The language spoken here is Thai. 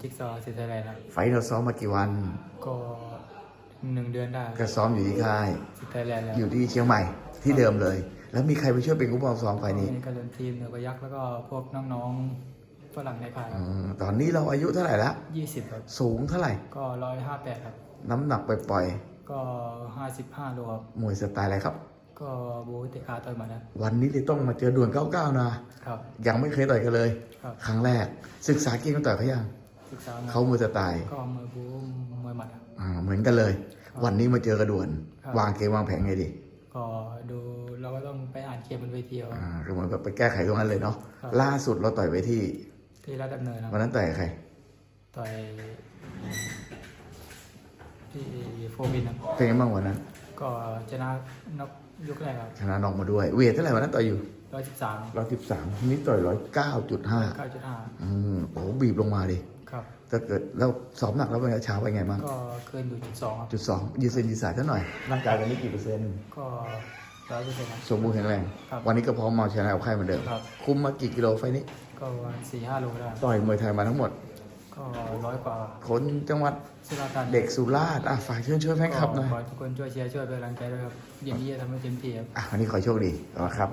จิ๊กซอว์สิทธิ์ไทยแลนด์ครับไฟท์เราซ้อมมากี่วัน ก็หนึ่งเดือนได้ก็ซ้อมอยู่ที่ค่าย สิทธิ์ไทยแลนด์แล้วอยู่ที่เชียงใหม่ที่เดิมเลย แล้วมีใครไปช่วยเป็นกู้บอลซ้อมไฟล์นี้มีการเดินทีมเหนือพยักษ์แล้วก็พวกน้องๆฝรั่งในค่ายอืมตอนนี้เราอายุเท่าไหร่ละยี่สิบครับ สูงเท่าไหร่ ก็ร้อยห้าแปดครับ น้ำหนักปล่อยก็ห้าสิบห้าโลครับ ๆมวยสไตล์อะไรครับ ก็บูเตะขาต่อยหมานะวันนี้เลยต้องมาเจอด่วน 99 นะ ครับ ยังไม่เคยต่อยกันเลย ครับ ครั้งแรก ศึกษาเก่งกันต่อยเขายัง ศึกษามาเขามือสไตล์ก็มือบูมวยหมัดครับ อ่าเหมือนกันเลย ครับวันนี้มาเจอกระด่วน ครับ วางเกมวางแผนไงดีก็ดูเราก็ต้องไปอ่านเกมบนเวทีเอา อ่าก็เหมือนแบบไปแก้ไขตรงนั้นเลยเนาะครับ ล่าสุดเราต่อยไปที่ที่รัฐดำเนินครับวันนั้นต่อยกับใครต่อยที่โฟมินครับเป็นไงบ้างวันนั้น ก็ชนะนกยกแรกครับชนะน้องมาด้วย เวทเท่าไหร่วันนั้นต่อยอยู่ร้อยสิบสามร้อยสิบสามนี้ต่อยร้อยเก้าจุดห้าเก้าจุดห้าอืมโอ้โหบีบลงมาดิ ครับถ้าเกิดแล้วสอบหนักแล้วเป็นไงเช้าไปนไงบ้างก็เกินอยู่จุดสองครับจุดสองยืดเส้นยืดสายเท่าหน่อยร่างกายวันนี้กี่เปอร์เซ็นต์ก็ร้อยเปอร์เซ็นต์ครับ สมบูรณ์แข็งแรง ครับวันนี้ก็พร้อมมาชนะเอาไข่เหมือนเดิม ครับ คุมมากี่กิโลไฟล์นี้ ก็สี่ห้าโลได้ต่อยมวยไทยมาทั้งหมด ก็ร้อยกว่าคนจังหวัดสุราษฎร์ธานีเด็กสุราษฎร์อะฝากเชิญช่วยแฟนคลับหน่อยก็ขอให้ทุกคนช่วยเชียร์ช่วยเป็นกำลังใจด้วยครับเย็นนี้จะทำให้เต็มที่ครับ อะวันนี้ขอโชคดีขอบคุณครับ